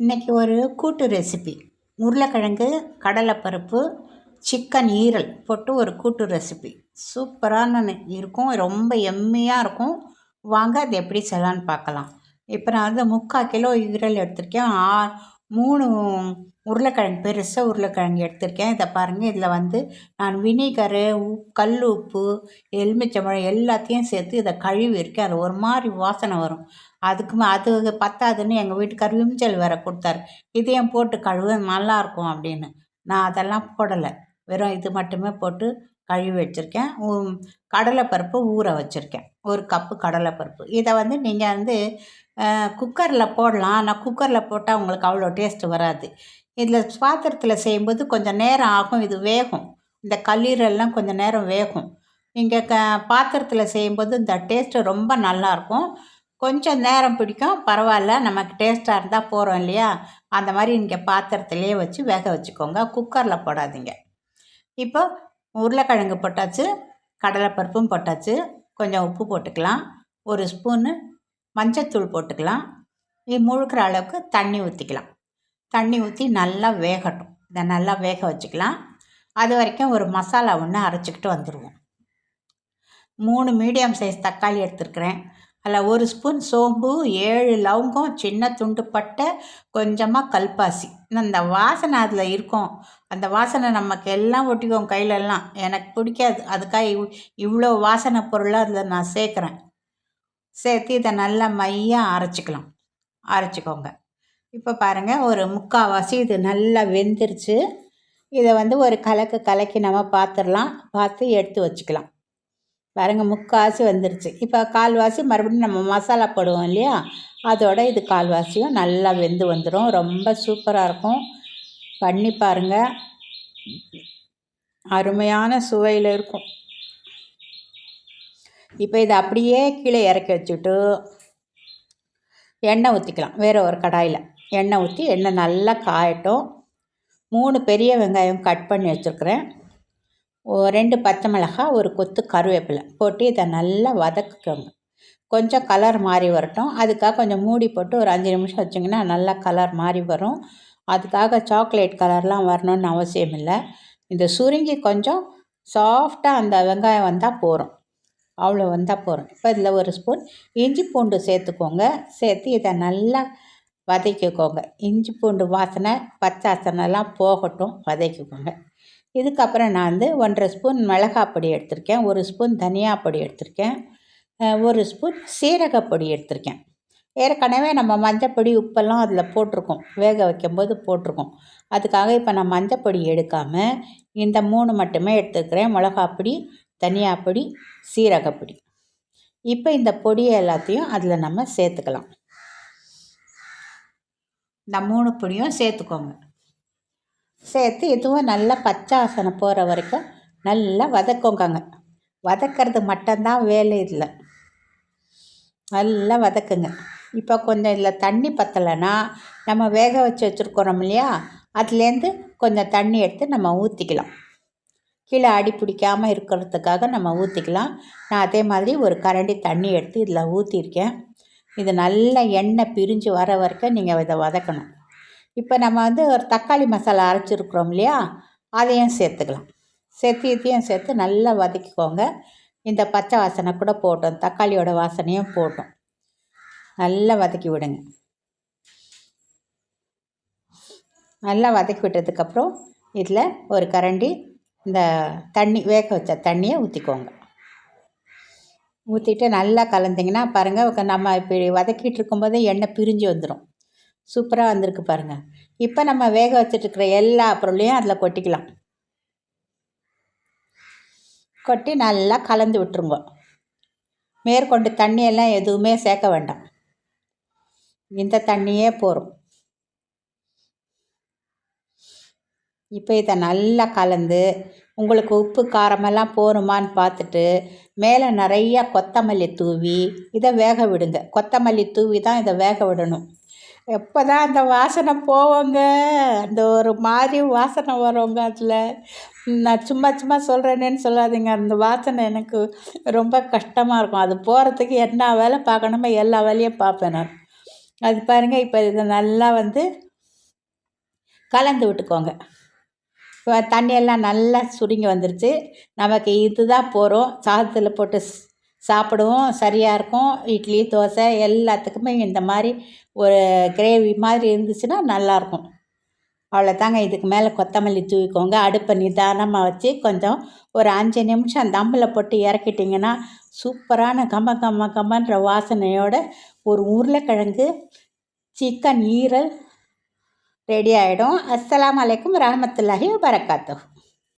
இன்றைக்கி ஒரு கூட்டு ரெசிபி உருளைக்கிழங்கு கடலைப்பருப்பு சிக்கன் ஈரல் போட்டு ஒரு கூட்டு ரெசிபி சூப்பரான இருக்கும். ரொம்ப எம்மியாக இருக்கும். வாங்க அது எப்படி செய்யலான்னு பார்க்கலாம். இப்போ நான் வந்து முக்கால் கிலோ ஈரல் எடுத்திருக்கேன். ஆ மூணு உருளைக்கிழங்கு பெருசாக உருளைக்கிழங்கு எடுத்திருக்கேன். இதை பாருங்கள் இதில் வந்து நான் வினிகரு உப் கல் உப்பு எலுமிச்சம்பழம் எல்லாத்தையும் சேர்த்து இதை கழுவி இருக்கேன் அது ஒரு மாதிரி வாசனை வரும். அதுக்கு அது பத்தாதுன்னு எங்கள் வீட்டுக்கார் விம்ஜல் வேறு கொடுத்தாரு. இதையும் போட்டு கழுவு நல்லாயிருக்கும் அப்படின்னு. நான் அதெல்லாம் போடலை. வெறும் இது மட்டுமே போட்டு கழுவி வச்சுருக்கேன். கடலைப்பருப்பு ஊற வச்சுருக்கேன். ஒரு கப்பு கடலைப்பருப்பு. இதை வந்து நீங்கள் வந்து குக்கரில் போடலாம். ஆனால் குக்கரில் போட்டால் உங்களுக்கு அவ்வளோ டேஸ்ட்டு வராது. இதில் பாத்திரத்தில் செய்யும்போது கொஞ்சம் நேரம் ஆகும். இது வேகும். இந்த கல்லீரெல்லாம் கொஞ்சம் நேரம் வேகும். நீங்கள் க பாத்திரத்தில் செய்யும்போது இந்த டேஸ்ட்டு ரொம்ப நல்லாயிருக்கும் கொஞ்சம் நேரம் பிடிக்கும். பரவாயில்ல நமக்கு டேஸ்ட்டாக இருந்தால் போகிறோம் இல்லையா? அந்த மாதிரி நீங்கள் பாத்திரத்துலேயே வச்சு வேக வச்சுக்கோங்க. குக்கரில் போடாதீங்க. இப்போ உருளைக்கிழங்கு போட்டாச்சு கடலைப்பருப்பும் போட்டாச்சு. கொஞ்சம் உப்பு போட்டுக்கலாம். ஒரு ஸ்பூனு மஞ்சத்தூள் போட்டுக்கலாம். இது முழுக்கிற அளவுக்கு தண்ணி ஊற்றிக்கலாம் தண்ணி ஊற்றி நல்லா வேகட்டும். இதை நல்லா வேக வச்சுக்கலாம். அது வரைக்கும் ஒரு மசாலா ஒன்று அரைச்சிக்கிட்டு வந்துடுவோம் மூணு மீடியம் சைஸ் தக்காளி எடுத்துருக்குறேன். அதில் ஒரு ஸ்பூன் சோம்பு ஏழு லவங்கம் சின்ன துண்டு பட்டை கொஞ்சமாக கல்பாசி. அந்த வாசனை அதில் இருக்கும். அந்த வாசனை நமக்கு எல்லாம் ஒட்டிக்கும் கையிலெல்லாம். எனக்கு பிடிக்காது. அதுக்காக இவ் இவ்வளோ வாசனை பொருளாக அதில் நான் சேர்க்குறேன். சேர்த்து இதை நல்லா மையாக அரைச்சிக்கலாம். அரைச்சிக்கோங்க. இப்போ பாருங்கள் ஒரு முக்கால்வாசி இது நல்லா வெந்துருச்சு. இதை வந்து ஒரு கலக்கு கலக்கி நம்ம பார்த்துடலாம் பார்த்து எடுத்து வச்சுக்கலாம். பாருங்கள் முக்கால்வாசி வந்துருச்சு. இப்போ கால்வாசி மறுபடியும் நம்ம மசாலா போடுவோம் இல்லையா? அதோட இது கால்வாசியும் நல்லா வெந்து வந்துடும் ரொம்ப சூப்பராக இருக்கும். பண்ணி பாருங்கள் அருமையான சுவையில் இருக்கும். இப்போ இதை அப்படியே கீழே இறக்கி வச்சுட்டு எண்ணெய் ஊற்றிக்கலாம் வேறு ஒரு கடாயில். எண்ணெய் ஊற்றி எண்ணெய் நல்லா காயட்டும். மூணு பெரிய வெங்காயம் கட் பண்ணி வச்சுருக்குறேன். ரெண்டு பச்சை மிளகாய் ஒரு கொத்து கருவேப்பிலை போட்டு இதை நல்லா வதக்கிக்கோங்க. கொஞ்சம் கலர் மாறி வரட்டும். அதுக்காக கொஞ்சம் மூடி போட்டு ஒரு அஞ்சு நிமிஷம் வச்சிங்கன்னா நல்லா கலர் மாறி வரும். அதுக்காக சாக்லேட் கலர்லாம் வரணும்னு அவசியம் இல்லை. இந்த சுருங்கி கொஞ்சம் சாஃப்டாக அந்த வெங்காயம் வந்தால் போகிறோம் அவ்வளோ வந்தால் போகிறோம் இப்போ இதில் ஒரு ஸ்பூன் இஞ்சி பூண்டு சேர்த்துக்கோங்க. சேர்த்து இதை நல்லா வதக்கிக்கோங்க. இஞ்சி பூண்டு வாசனை பச்சை வாசனைலாம் போகட்டும். வதக்கிக்கோங்க. இதுக்கப்புறம் நான் வந்து ஒன்றரை ஸ்பூன் மிளகாய் பொடி எடுத்திருக்கேன் ஒரு ஸ்பூன் தனியா பொடி எடுத்திருக்கேன் ஒரு ஸ்பூன் சீரகப்பொடி எடுத்திருக்கேன். ஏற்கனவே நம்ம மஞ்சப்பொடி உப்பெல்லாம் அதில் போட்டிருக்கோம் வேக வைக்கும்போது போட்டிருக்கோம். அதுக்காக இப்போ நான் மஞ்சப்பொடி எடுக்காமல் இந்த மூணு மட்டுமே எடுத்துக்கிறேன் மிளகாப்பொடி தனியாப்பொடி சீரகப்பொடி இப்போ இந்த பொடியை எல்லாத்தையும் அதில் நம்ம சேர்த்துக்கலாம். இந்த மூணு பொடியும் சேர்த்துக்கோங்க. சேர்த்து இதுவும் நல்லா பச்சை வாசனை போகிற வரைக்கும் நல்லா வதக்குங்கங்க. வதக்கிறது மட்டும்தான் வேலை இல்லை. நல்லா வதக்குங்க. இப்போ கொஞ்சம் இதில் தண்ணி பத்தலைன்னா நம்ம வேக வச்சு வச்சுருக்கிறோம் இல்லையா? அதுலேருந்து கொஞ்சம் தண்ணி எடுத்து நம்ம ஊற்றிக்கலாம் கீழே அடி பிடிக்காமல் இருக்கிறதுக்காக நம்ம ஊற்றிக்கலாம் நான் அதே மாதிரி ஒரு கரண்டி தண்ணி எடுத்து இதில் ஊற்றிருக்கேன் இது நல்ல எண்ணெய் பிரிஞ்சு வர வரைக்கும் நீங்கள் இதை வதக்கணும். இப்போ நம்ம வந்து ஒரு தக்காளி மசாலா அரைச்சிருக்குறோம் இல்லையா? அதையும் சேர்த்துக்கலாம். சேர்த்து இதையும் சேர்த்து நல்லா வதக்கிக்கோங்க. இந்த பச்சை வாசனை கூட போட்டோம். தக்காளியோட வாசனையும் போட்டோம். நல்லா வதக்கி விடுங்க. நல்லா வதக்கி விட்டதுக்கப்புறம் இதில் ஒரு கரண்டி இந்த தண்ணி வேக வச்ச தண்ணியை ஊற்றிக்கோங்க ஊற்றிட்டு நல்லா கலந்திங்கன்னா பாருங்கள் நம்ம இப்படி வதக்கிட்டு இருக்கும்போதே எண்ணெய் பிரிஞ்சு வந்துடும் சூப்பராக வந்திருக்கு பாருங்கள் இப்போ நம்ம வேக வச்சுட்டுருக்கிற எல்லா பொருளையும் அதில் கொட்டிக்கலாம். கொட்டி நல்லா கலந்து விட்டுருங்க. மேற்கொண்டு தண்ணியெல்லாம் எதுவுமே சேர்க்க வேண்டாம். இந்த தண்ணியே போகும் இப்போ இதை நல்லா கலந்து உங்களுக்கு உப்பு காரமெல்லாம் போருமான்னு பார்த்துட்டு மேலே நிறையா கொத்தமல்லி தூவி இதை வேக விடுங்க. கொத்தமல்லி தூவி தான் இதை வேக விடணும். எப்போ தான் அந்த வாசனை போவோங்க? அந்த ஒரு மாதிரி வாசனை வருங்க அதில். நான் சும்மா சும்மா சொல்கிறேனேன்னு சொல்லாதீங்க. அந்த வாசனை எனக்கு ரொம்ப கஷ்டமாக இருக்கும். அது போகிறதுக்கு என்ன வேலை பார்க்கணுமோ எல்லா வேலையும் பார்ப்பேன் நான். அது பாருங்கள் இப்போ இதை நல்லா வந்து கலந்து விட்டுக்கோங்க. இப்போ தண்ணியெல்லாம் நல்லா சுருங்கி வந்துருச்சு. நமக்கு இதுதான் போகிறோம் சாதத்தில் போட்டு சாப்பிடுவோம் சரியாக இருக்கும். இட்லி தோசை எல்லாத்துக்குமே இந்த மாதிரி ஒரு கிரேவி மாதிரி இருந்துச்சுன்னா நல்லாயிருக்கும் அவ்வளோதாங்க இதுக்கு மேலே கொத்தமல்லி தூவிக்கோங்க. அடுப்பை நிதானமாக வச்சு கொஞ்சம் ஒரு அஞ்சு நிமிஷம் அந்த தம்மில் போட்டு இறக்கிட்டிங்கன்னா சூப்பரான கம கம கமன்ற வாசனையோட ஒரு உருளைக்கிழங்கு சிக்கன் ஈரல் ரெடி ஆகிடும் அஸ்லாம் அலைக்கும் ரஹமத்துல்லாஹி வரகாத்துஹ்